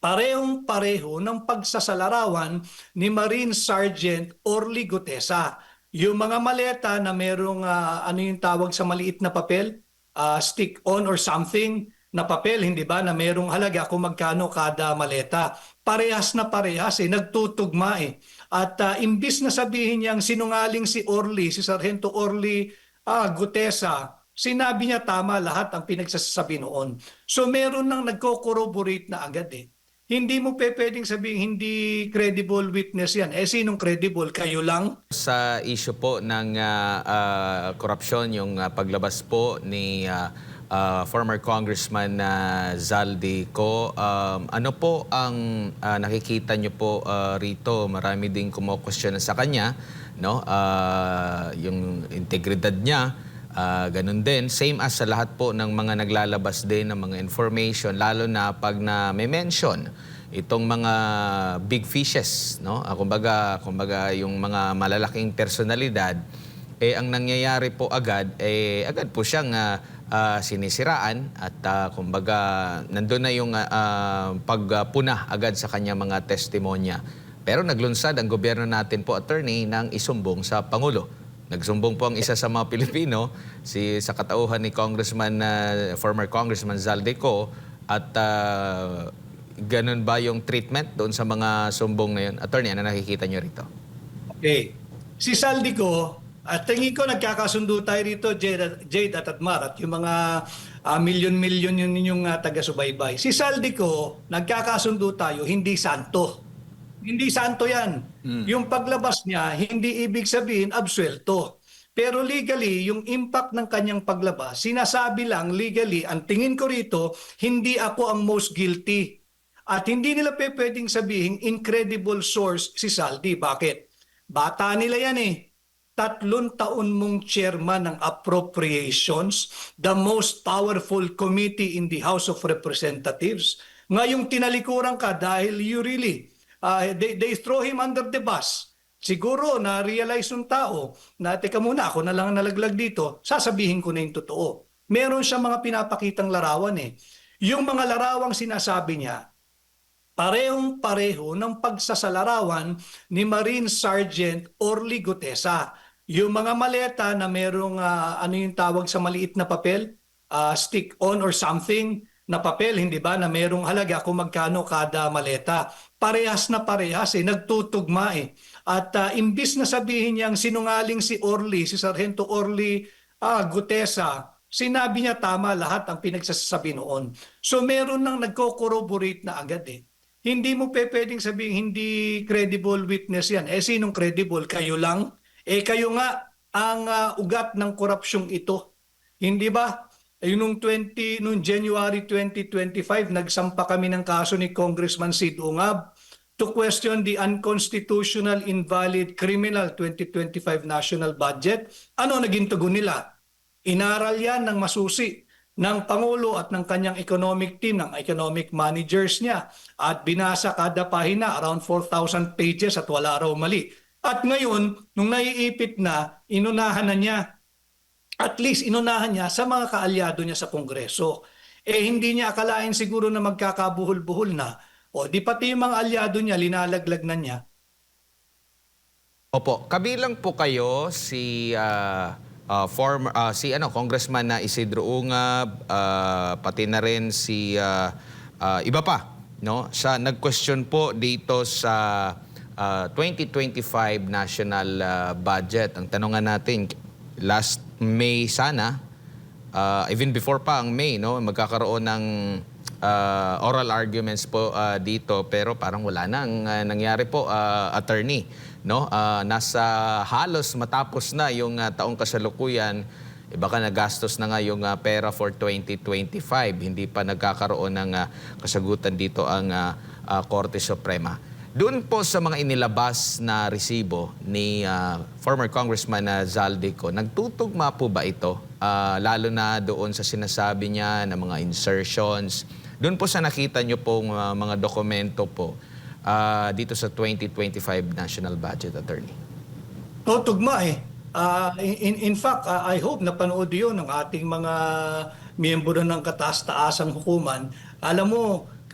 parehong pareho ng pagsasalarawan ni Marine Sergeant Orly Gutesa. Yung mga maleta na merong ah, ano yung tawag sa maliit na papel, Ah, stick on or something na papel, hindi ba, na merong halaga kung magkano kada maleta. Parehas na parehas eh, nagtutugma eh. At ah, imbis na sabihin niyang sinungaling si Orly, si Sargento Orly ah, Gutesa, sinabi niya tama lahat ang pinagsasabi noon. So meron nang nagko-corroborate na agad eh. Hindi mo pe pwedeng sabihin hindi credible witness yan. Eh sinong credible? Kayo lang? Sa issue po ng ah, korupsyon, yung ah, paglabas po ni ah, ah, former Congressman na Zaldi ko, um, ano po ang ah, nakikita nyo po ah, rito? Marami din kumo-question sa kanya, no? Ah, yung integridad niya, ah, ganun din. Same as sa lahat po ng mga naglalabas din ng mga information, lalo na pag na may mention itong mga big fishes, no? Ah, kumbaga, kumbaga yung mga malalaking personalidad, eh ang nangyayari po agad, eh agad po siyang ah, ah, sinisiraan at ah, kumbaga nandun na yung ah, pagpuna agad sa kanya mga testimonya. Pero naglunsad ang gobyerno natin po, attorney, ng isumbong sa Pangulo. Nagsumbong po ang isa sa mga Pilipino, si sa katauhan ni Congressman, ah, former Congressman Zaldeco, at ah, ganun ba yung treatment doon sa mga sumbong na yun? Attorney, ano nakikita nyo rito? Okay. Si Saldi ko, at tingin ko nagkakasundo tayo rito, Jade, Jade at Atmar, at yung mga ah, milyon-milyon yun yung uh, taga-subaybay. Si Saldi ko, nagkakasundo tayo, hindi santo. Hindi santo yan. Yung paglabas niya, hindi ibig sabihin absuelto. Pero legally, yung impact ng kanyang paglabas, sinasabi lang legally, ang tingin ko rito, hindi ako ang most guilty. At hindi nila pe pwedeng sabihin incredible source si Saldi. Bakit? Bata nila yan eh. Tatlong taon mong chairman ng appropriations, the most powerful committee in the House of Representatives. Ngayong tinalikuran ka dahil you really, uh, they, they throw him under the bus. Siguro na-realize ng tao na teka muna ako na lang ang nalaglag dito, sasabihin ko na yung totoo. Meron siya mga pinapakitang larawan eh. Yung mga larawang sinasabi niya, parehong pareho ng pagsasalarawan ni Marine Sergeant Orly Gutesa. Yung mga maleta na merong ah, ano yung tawag sa maliit na papel, Ah, stick on or something na papel, hindi ba, na merong halaga kung magkano kada maleta. Parehas na parehas eh, nagtutugma eh. At ah, imbis na sabihin niyang sinungaling si Orly, si Sargento Orly ah, Gutesa, sinabi niya tama lahat ang pinagsasabi noon. So meron nang nagko-corroborate na agad eh. Hindi mo pe pwedeng sabihin hindi credible witness yan. Eh sinong credible? Kayo lang? Eh kayo nga ang ah, ugat ng korupsyong ito. Hindi ba? Eh, nung 20 nung January 2025 nagsampa kami ng kaso ni Congressman Sid Ungab to question the unconstitutional invalid criminal 2025 national budget. Ano naging tugon nila? Inaral yan ng masusi ng Pangulo at ng kanyang economic team, ng economic managers niya. At binasa kada pahina, around 4,000 pages at wala raw mali. At ngayon, nung naiipit na, inunahan na niya at least inunahan niya sa mga kaalyado niya sa Kongreso. Eh hindi niya akalain siguro na magkakabuhol-buhol na. O di pati yung mga alyado niya, linalaglag na niya. Opo, kabilang po kayo si ah, ah, former ah, si ano Congressman na Isidro Ungab, ah, pati na rin si ah, ah, iba pa, no? Sa nag-question po dito sa ah, 2025 national ah, budget. Ang tanongan natin last May sana ah, even before pa ang May, no, magkakaroon ng ah, oral arguments po ah, dito pero parang wala na ang ah, nangyari po ah, attorney, no? Ah, nasa halos matapos na yung ah, taong kasalukuyan, eh, baka nagastos na nga yung ah, pera for 2025. Hindi pa nagkakaroon ng ah, kasagutan dito ang ah, ah, Korte Suprema. Doon po sa mga inilabas na resibo ni ah, former Congressman na Zaldico, nagtutugma po ba ito? Ah, lalo na doon sa sinasabi niya na mga insertions. Doon po sa nakita niyo pong ah, mga dokumento po ah, dito sa 2025 National Budget Attorney. O, tugma eh. Ah, in, in fact, ah, I hope napanood yun ng ating mga miyembro ng kataas-taasang hukuman. Alam mo,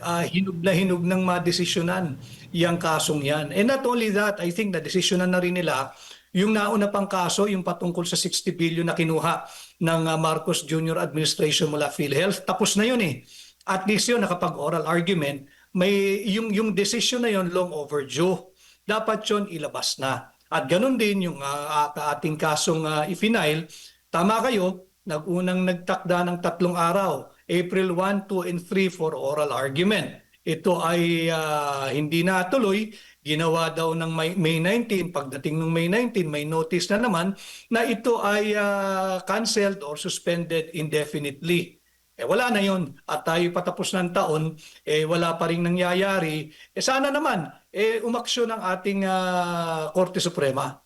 ah, hinug na hinug ng madesisyonan yung kasong yan. And not only that, I think na desisyonan na rin nila yung nauna pang kaso, yung patungkol sa 60 billion na kinuha ng ah, Marcos Jr. administration mula PhilHealth. Tapos na yun eh. At least yun, nakapag oral argument, may yung yung decision na yun long overdue. Dapat yun ilabas na. At ganun din yung ah, ating kasong uh, ifinail. Tama kayo, nagunang nagtakda ng tatlong araw, April 1, 2, and 3 for oral argument. Ito ay ah, hindi natuloy, ginawa daw ng May, May 19, pagdating ng May 19, may notice na naman na ito ay ah, canceled or suspended indefinitely. Eh wala na yon at tayo patapos ng taon, eh wala pa rin nangyayari. Eh sana naman, eh umaksyon ang ating ah, Korte Suprema.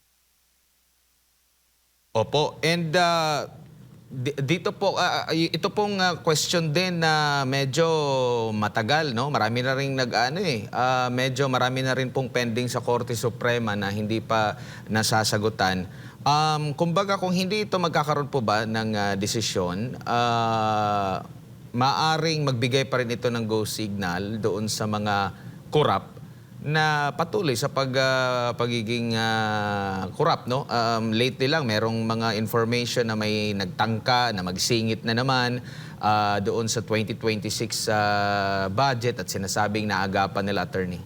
Opo. And uh, dito po, ah, ito pong ah, question din na medyo matagal, no? Marami na rin nag, ano eh, ah, medyo marami na rin pong pending sa Korte Suprema na hindi pa nasasagutan. Um, kumbaga, kung hindi ito magkakaroon po ba ng ah, desisyon, ah, maaring magbigay pa rin ito ng go signal doon sa mga korap na patuloy sa pag ah, pagiging ah, corrupt no um, lately lang merong mga information na may nagtangka na magsingit na naman ah, doon sa 2026 ah, budget at sinasabing naagapan nila attorney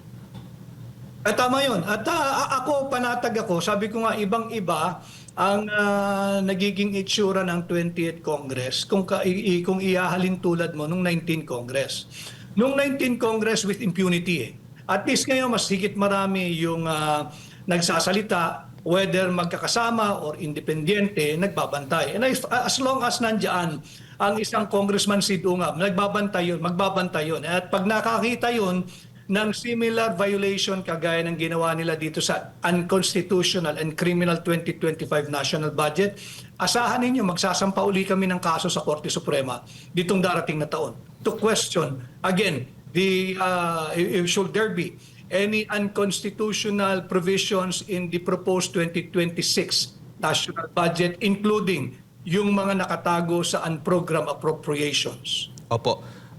At tama yun. At a- ako, panatag ako, sabi ko nga, ibang-iba ang ah, nagiging itsura ng 28th Congress kung, ka, i- kung ihahalin tulad mo nung 19 Congress. Nung 19 Congress with impunity eh. At least ngayon, mas higit marami yung ah, nagsasalita, whether magkakasama or independiente, nagbabantay. And if- as long as nandyan ang isang congressman si Dungab, nagbabantay yun, magbabantay yun. At pag nakakita yun, ng similar violation kagaya ng ginawa nila dito sa unconstitutional and criminal 2025 national budget, asahan ninyo magsasampa uli kami ng kaso sa Korte Suprema ditong darating na taon to question again the uh, should there be any unconstitutional provisions in the proposed 2026 national budget including yung mga nakatago sa unprogrammed appropriations. opo